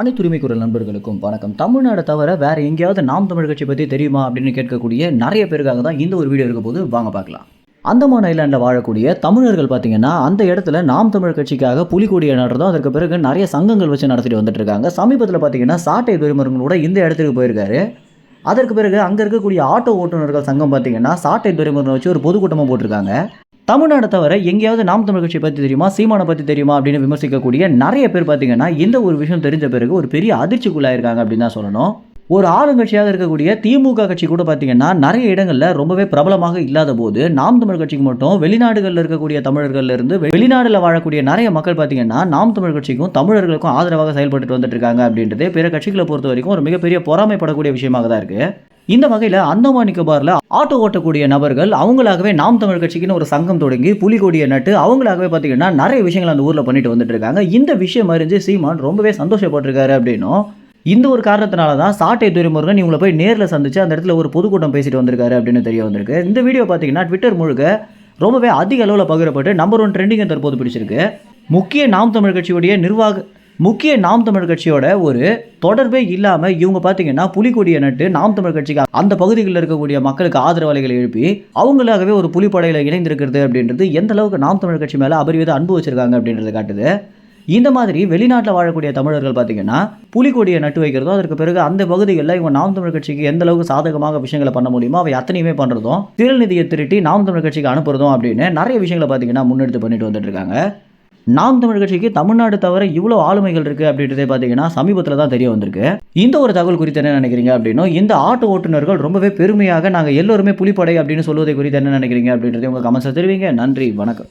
அனைத்துரிமை குரல் நண்பர்களுக்கும் வணக்கம். தமிழ்நாடு தவிர வேற எங்கேயாவது நாம் தமிழ் கட்சி பற்றி தெரியுமா அப்படின்னு கேட்கக்கூடிய நிறைய பேருக்காக தான் இந்த ஒரு வீடியோ இருக்க போது வாங்க பார்க்கலாம். அந்தமான் ஐலாண்டில் வாழக்கூடிய தமிழர்கள் பார்த்தீங்கன்னா அந்த இடத்துல நாம் தமிழ் கட்சிக்காக புலிக்கொடியை நடுறதும் அதற்கு பிறகு நிறைய சங்கங்கள் வச்சு நடத்திட்டு வந்துட்டு இருக்காங்க சமீபத்தில் பார்த்தீங்கன்னா சாட்டை துறைமுருகன் கூட இந்த இடத்துக்கு போயிருக்காரு. அதற்கு பிறகு அங்கே இருக்கக்கூடிய ஆட்டோ ஓட்டுநர்கள் சங்கம் பார்த்தீங்கன்னா சாட்டை துறைமுருகனை வச்சு ஒரு பொதுக்கூட்டமாக போட்டிருக்காங்க. தமிழ்நாடு தவிர எங்கேயாவது நாம் தமிழ் கட்சி பற்றி தெரியுமா? சீமானை பற்றி தெரியுமா? அப்படின்னு விமர்சிக்கக்கூடிய நிறைய பேர் பார்த்தீங்கன்னா இந்த ஒரு விஷயம் தெரிஞ்ச பிறகு ஒரு பெரிய அதிர்ச்சிக்குள்ளாயிருக்காங்க அப்படின்னு தான் சொல்லணும். ஒரு ஆளுங்கட்சியாக இருக்கக்கூடிய திமுக கட்சி கூட பார்த்தீங்கன்னா நிறைய இடங்களில் ரொம்பவே பிரபலமாக இல்லாத போது நாம் தமிழ் கட்சிக்கு மட்டும் வெளிநாடுகளில் இருக்கக்கூடிய தமிழர்கள் இருந்து வெளிநாடுல வாழக்கூடிய நிறைய மக்கள் பார்த்தீங்கன்னா நாம் தமிழ் கட்சிக்கும் தமிழர்களுக்கும் ஆதரவாக செயல்பட்டு வந்துட்டு இருக்காங்க அப்படின்றது பிற கட்சிகளை பொறுத்த வரைக்கும் ஒரு மிகப்பெரிய பொறாமைப்படக்கூடிய விஷயமாக தான் இருக்கு. இந்த வகையில் அந்தமான் நிக்கோபாரில் ஆட்டோ ஓட்டக்கூடிய நபர்கள் அவங்களாகவே நாம் தமிழ் கட்சிக்குன்னு ஒரு சங்கம் தொடங்கி புலிகொடியை நட்டு அவங்களாகவே பார்த்தீங்கன்னா நிறைய விஷயங்கள் அந்த ஊரில் பண்ணிட்டு வந்துட்டு இருக்காங்க இந்த விஷயம் அறிஞ்சு சீமான் ரொம்பவே சந்தோஷப்பட்டிருக்காரு அப்படின்னும். இந்த ஒரு காரணத்தினால தான் சாட்டை துறைமுருகன் இவங்களை போய் நேரில் சந்திச்சு அந்த இடத்துல ஒரு பொதுக்கூட்டம் பேசிட்டு வந்திருக்காரு அப்படின்னு தெரிய வந்திருக்கு. இந்த வீடியோ பார்த்தீங்கன்னா ட்விட்டர் முழுக்க ரொம்பவே அதிக அளவில் பகிரப்பட்டு நம்பர் ஒன் ட்ரெண்டிங்கை தற்போது பிடிச்சிருக்கு. முக்கிய நாம் தமிழ் கட்சியுடைய நிர்வாக முக்கிய நாம் தமிழ் கட்சியோட ஒரு தொடர்பே இல்லாமல் இவங்க பார்த்தீங்கன்னா புலிக்கொடியை நட்டு நாம் தமிழ் கட்சிக்கு அந்த பகுதிகளில் இருக்கக்கூடிய மக்களுக்கு ஆதரவாளிகளை எழுப்பி அவங்களாகவே ஒரு புலிப்படையில் இணைந்திருக்கிறது அப்படின்றது எந்த அளவுக்கு நாம் தமிழ் கட்சி மேலே அபரிவித அன்பு வச்சிருக்காங்க அப்படின்றது காட்டுது. இந்த மாதிரி வெளிநாட்டில் வாழக்கூடிய தமிழர்கள் பார்த்தீங்கன்னா புலிக்கொடியை நட்டு வைக்கிறதும் அதற்கு பிறகு அந்த பகுதிகளில் இவங்க நாம் தமிழ் கட்சிக்கு எந்த அளவுக்கு சாதகமாக விஷயங்களை பண்ண முடியுமோ அவை அத்தனையுமே பண்ணுறதும் திரள் நிதியை திருட்டி நாம் தமிழ் கட்சிக்கு அனுப்புறதும் அப்படின்னு நிறைய விஷயங்களை பார்த்தீங்கன்னா முன்னெடுத்து பண்ணிட்டு வந்துட்டு இருக்காங்க. நாம் தமிழ் கட்சிக்கு தமிழ்நாடு தவிர இவ்வளோ ஆளுமைகள் இருக்குது அப்படின்றதே பார்த்தீங்கன்னா சமீபத்தில் தான் தெரிய வந்திருக்கு. இந்த ஒரு தகவல் குறித்து என்ன நினைக்கிறீங்க அப்படின்னா இந்த ஆட்டோ ஓட்டுநர்கள் ரொம்பவே பெருமையாக நாங்கள் எல்லோருமே புலிப்படை அப்படின்னு சொல்வதை குறித்து என்ன நினைக்கிறீங்க அப்படின்றதே உங்கள் கமெண்ட்ஸை தெரிவிங்க. நன்றி வணக்கம்.